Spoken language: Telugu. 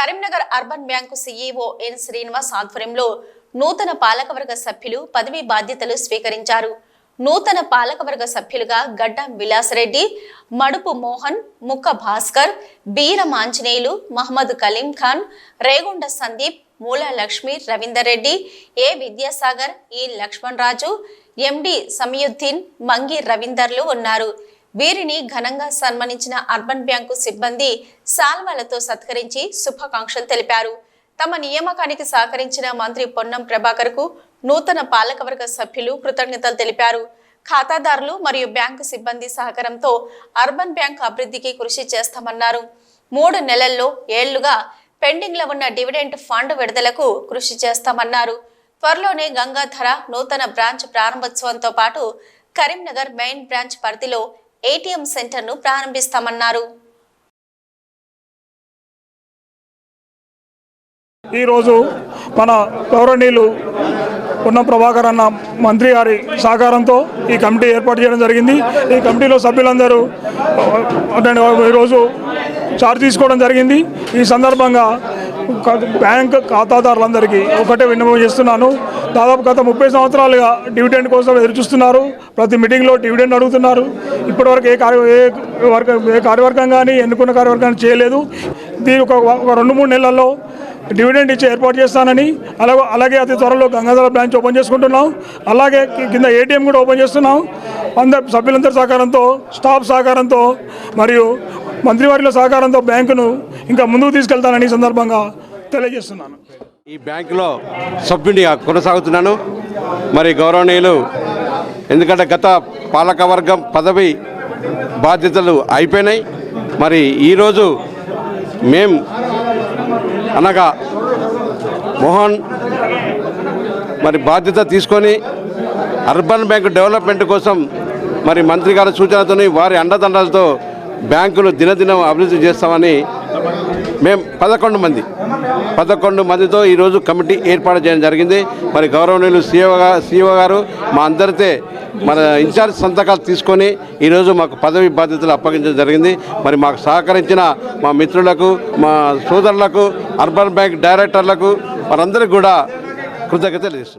Karimnagar urban bank CEO N Srinivas ఆధ్వర్యంలో నూతన పాలకవర్గ సభ్యులు పదవీ బాధ్యతలు స్వీకరించారు. నూతన పాలకవర్గ సభ్యులుగా గడ్డం విలాసరెడ్డి మడుపు మోహన్ ముక్క భాస్కర్ బీరం ఆంజనేయులు మహమ్మద్ కలీం ఖాన్ రేగొండ సందీప్ మూల లక్ష్మి రవీందర్ రెడ్డి ఏ విద్యాసాగర్ ఈ లక్ష్మణ్ రాజు ఎండి సమయుద్దీన్ మంగి రవీందర్లు ఉన్నారు. వీరిని ఘనంగా సన్మానించిన అర్బన్ బ్యాంకు సిబ్బంది సాల్వాలతో సత్కరించి శుభాకాంక్షలు తెలిపారు. తమ నియామకానికి సహకరించిన మంత్రి పొన్నం ప్రభాకర్కు నూతన పాలకవర్గ సభ్యులు కృతజ్ఞతలు తెలిపారు. ఖాతాదారులు మరియు బ్యాంకు సిబ్బంది సహకారంతో అర్బన్ బ్యాంక్ అభివృద్ధికి కృషి చేస్తామన్నారు. మూడు నెలల్లో ఏళ్ళుగా పెండింగ్లో ఉన్న డివిడెంట్ ఫండ్ విడుదలకు కృషి చేస్తామన్నారు. త్వరలోనే గంగాధర నూతన బ్రాంచ్ ప్రారంభోత్సవంతో పాటు కరీంనగర్ మెయిన్ బ్రాంచ్ పరిధిలో ఏటీఎం సెంటర్ను ప్రారంభిస్తామన్నారు. ఈరోజు మన గౌరవనీయులు పొన్నం ప్రభాకర్ అన్న మంత్రి గారి సహకారంతో ఈ కమిటీ ఏర్పాటు చేయడం జరిగింది. ఈ కమిటీలో సభ్యులందరూ ఈరోజు చార్జ్ తీసుకోవడం జరిగింది. ఈ సందర్భంగా బ్యాంక్ ఖాతాదారులందరికీ ఒకటే విన్నపం చేస్తున్నాను. దాదాపు గత ముప్పై సంవత్సరాలుగా డివిడెండ్ కోసం ఎదురు చూస్తున్నారు. ప్రతి మీటింగ్లో డివిడెండ్ అడుగుతున్నారు. ఇప్పటివరకు ఏ కార్య ఏ వర్గ ఏ కార్యవర్గం కానీ ఎన్నుకున్న కార్యవర్గాన్ని చేయలేదు. దీని ఒక ఒక రెండు మూడు నెలల్లో డివిడెండ్ ఇచ్చి ఏర్పాటు చేస్తానని అలాగే అలాగే అతి త్వరలో గంగాధర బ్రాంచ్ ఓపెన్ చేసుకుంటున్నాం. అలాగే కింద ఏటీఎం కూడా ఓపెన్ చేస్తున్నాం. అందరు సభ్యులందరి సహకారంతో స్టాఫ్ సహకారంతో మరియు మంత్రివారిలో సహకారంతో బ్యాంకును ఇంకా ముందుకు తీసుకెళ్తానని ఈ సందర్భంగా తెలియజేస్తున్నాను. ఈ బ్యాంకులో సభ్యుడిగా కొనసాగుతున్నాను. మరి గౌరవనీయులు ఎందుకంటే గత పాలకవర్గం పదవి బాధ్యతలు అయిపోయినాయి. మరి ఈరోజు మేం అనగా మోహన్ మరి బాధ్యత తీసుకొని అర్బన్ బ్యాంక్ డెవలప్మెంట్ కోసం మరి మంత్రి గారి సూచనతోని వారి అండదండలతో బ్యాంకులు దినదినం అభివృద్ధి చేస్తామని మేము పదకొండు మంది. పదకొండు మందితో ఈరోజు కమిటీ ఏర్పాటు చేయడం జరిగింది. మరి గౌరవనీయులు సీఓ గారు సీఓ గారు మా అందరితే మన ఇన్ఛార్జ్ సంతకాలు తీసుకొని ఈరోజు మాకు పదవి బాధ్యతలు అప్పగించడం జరిగింది. మరి మాకు సహకరించిన మా మిత్రులకు మా సోదరులకు అర్బన్ బ్యాంక్ డైరెక్టర్లకు వారందరికీ కూడా కృతజ్ఞతలు చేస్తున్నాం